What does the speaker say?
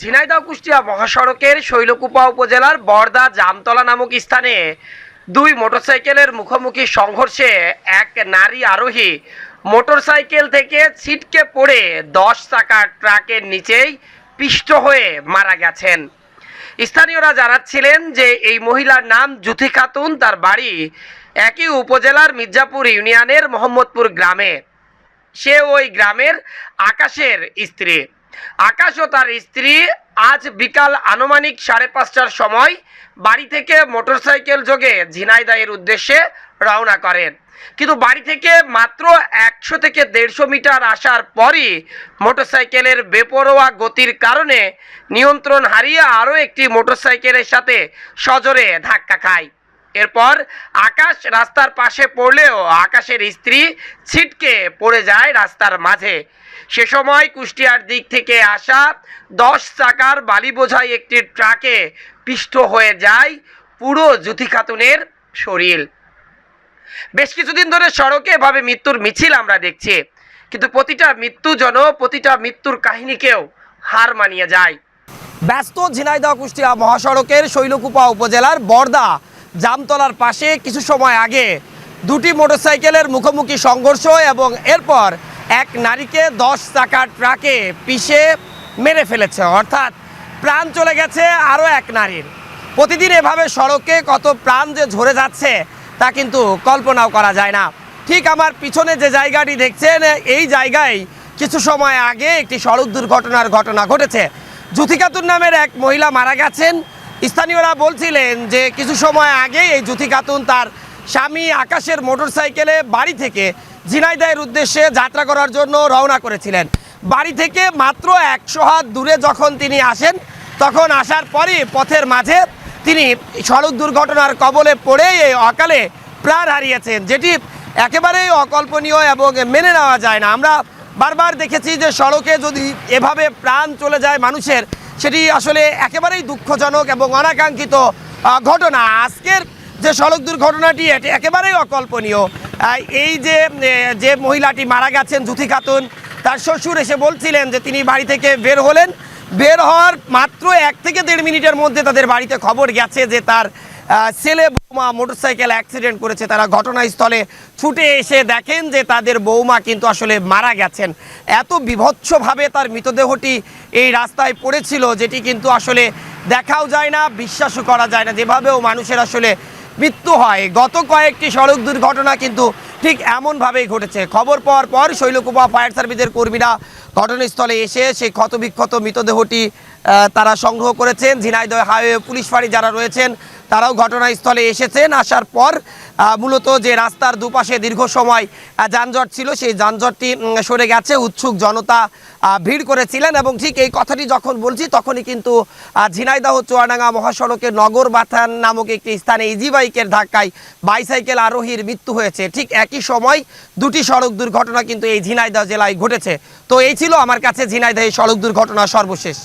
ঝিনাইদহ কুষ্টিয়া মহাসড়কের শৈলকুপা উপজেলার বর্দা জামতলা নামক স্থানে দুই মোটরসাইকেলের মুখোমুখি সংঘর্ষে এক নারী আরোহী মোটরসাইকেল থেকে ছিটকে পড়ে দশ চাকার ট্রাকের নিচেই পিষ্ট হয়ে মারা গেছেন। স্থানীয়রা জানাচ্ছিলেন যে এই মহিলার নাম জুথি খাতুন, তার বাড়ি একই উপজেলার মির্জাপুর ইউনিয়নের মোহাম্মদপুর গ্রামে। সে ওই গ্রামের আকাশের স্ত্রী। আকাশ ও তার স্ত্রী। আজ বিকাল আনুমানিক সাড়ে পাঁচটার সময় বাড়ি থেকে মোটরসাইকেল যোগে ঝিনাইদায়ের উদ্দেশ্যে রওনা করেন। কিন্তু বাড়ি থেকে মাত্র একশো থেকে দেড়শো মিটার আসার পরই মোটরসাইকেলের বেপরোয়া গতির কারণে নিয়ন্ত্রণ হারিয়ে আরও একটি মোটরসাইকেলের সাথে সজোরে ধাক্কা খায়। এরপর আকাশ রাস্তার পাশে পড়লেও আকাশের স্ত্রী ছিটকে পড়ে যায় রাস্তার মাঝে। সে সময় কুষ্টিয়ার দিক থেকে আসা দশ চাকার বালি বোঝাই একটি ট্রাকে পিষ্ট হয়ে যায় পুরো জুথি খাতুনের শরীর। বেশ কিছুদিন ধরে সড়কে এভাবে মৃত্যুর মিছিল আমরা দেখছি, কিন্তু প্রতিটা মৃত্যু যেন প্রতিটা মৃত্যুর কাহিনীকেও হার মানিয়ে যায়। ব্যস্ত ঝিনাইদহ কুষ্টিয়া মহাসড়কের শৈলকুপা উপজেলার বর্দা জামতলার পাশে কিছু সময় আগে দুটি মোটরসাইকেলের মুখোমুখি সংঘর্ষ এবং এরপর এক নারীকে দশ চাকার ট্রাকে পিষে মেরে ফেলেছে। অর্থাৎ প্রাণ চলে গেছে আরও এক নারীর। প্রতিদিন এভাবে সড়কে কত প্রাণ যে ঝরে যাচ্ছে তা কিন্তু কল্পনাও করা যায় না। ঠিক আমার পিছনে যে জায়গাটি দেখছেন, এই জায়গায় কিছু সময় আগে একটি সড়ক দুর্ঘটনার ঘটনা ঘটেছে। জুথিকাতুর নামের এক মহিলা মারা গেছেন। স্থানীয়রা বলছিলেন যে কিছু সময় আগে এই জুথি খাতুন তার স্বামী আকাশের মোটরসাইকেলে বাড়ি থেকে ঝিনাইদায়ের উদ্দেশ্যে যাত্রা করার জন্য রওনা করেছিলেন। বাড়ি থেকে মাত্র একশো হাত দূরে যখন তিনি আসেন, তখন আসার পরই পথের মাঝে তিনি সড়ক দুর্ঘটনার কবলে পড়ে এই অকালে প্রাণ হারিয়েছেন, যেটি একেবারেই অকল্পনীয় এবং মেনে নেওয়া যায় না। আমরা বারবার দেখেছি যে সড়কে যদি এভাবে প্রাণ চলে যায় মানুষের সেটি আসলে একেবারেই দুঃখজনক এবং অনাকাঙ্ক্ষিত ঘটনা। আজকের যে সড়ক দুর্ঘটনাটি, এটি একেবারেই অকল্পনীয়। এই যে যে মহিলাটি মারা গেছেন, জুথি খাতুন, তার শ্বশুর এসে বলছিলেন যে তিনি বাড়ি থেকে বের হলেন। বের হওয়ার মাত্র এক থেকে দেড় মিনিটের মধ্যে তাদের বাড়িতে খবর গেছে যে তার ছেলে বৌমা মোটরসাইকেল অ্যাক্সিডেন্ট করেছে, তারা ঘটনাস্থলে ছুটে এসে দেখেন যে তাদের বৌমা কিন্তু আসলে মারা গেছেন। এত বিভৎসভাবে তার মৃতদেহটি এই রাস্তায় পড়েছিল, যেটি কিন্তু আসলে দেখাও যায় না, বিশ্বাসও করা যায় না। যেভাবেও মানুষের আসলে মৃত্যু হয়, গত কয়েকটি সড়ক দুর্ঘটনা কিন্তু ঠিক এমনভাবেই ঘটেছে। খবর পাওয়ার পর শৈলকুপা ফায়ার সার্ভিসের কর্মীরা ঘটনাস্থলে এসে সেই ক্ষতবিক্ষত মৃতদেহটি তারা সংগ্রহ করেছেন। ঝিনাইদহ হাইওয়ে পুলিশ ফাঁড়ি যারা রয়েছেন তারাও ঘটনাস্থলে এসেছেন। আসার পর মূলত যে রাস্তার দুপাশে দীর্ঘ সময় যানজট ছিল, সেই যানজটটি সরে গেছে, উৎসুক জনতা ভিড় করেছিলেন এবং ঠিক এই কথাটি যখন বলছি, তখনই কিন্তু ঝিনাইদহ, চুয়াডাঙ্গা মহাসড়কের নগর বাথান নামক একটি স্থানে ইজি বাইকের ধাক্কায় বাইসাইকেল আরোহীর মৃত্যু হয়েছে। ঠিক একই সময় দুটি সড়ক দুর্ঘটনা কিন্তু এই ঝিনাইদহ জেলায় ঘটেছে। তো এই ছিল আমার কাছে ঝিনাইদহ সড়ক দুর্ঘটনা সর্বশেষ।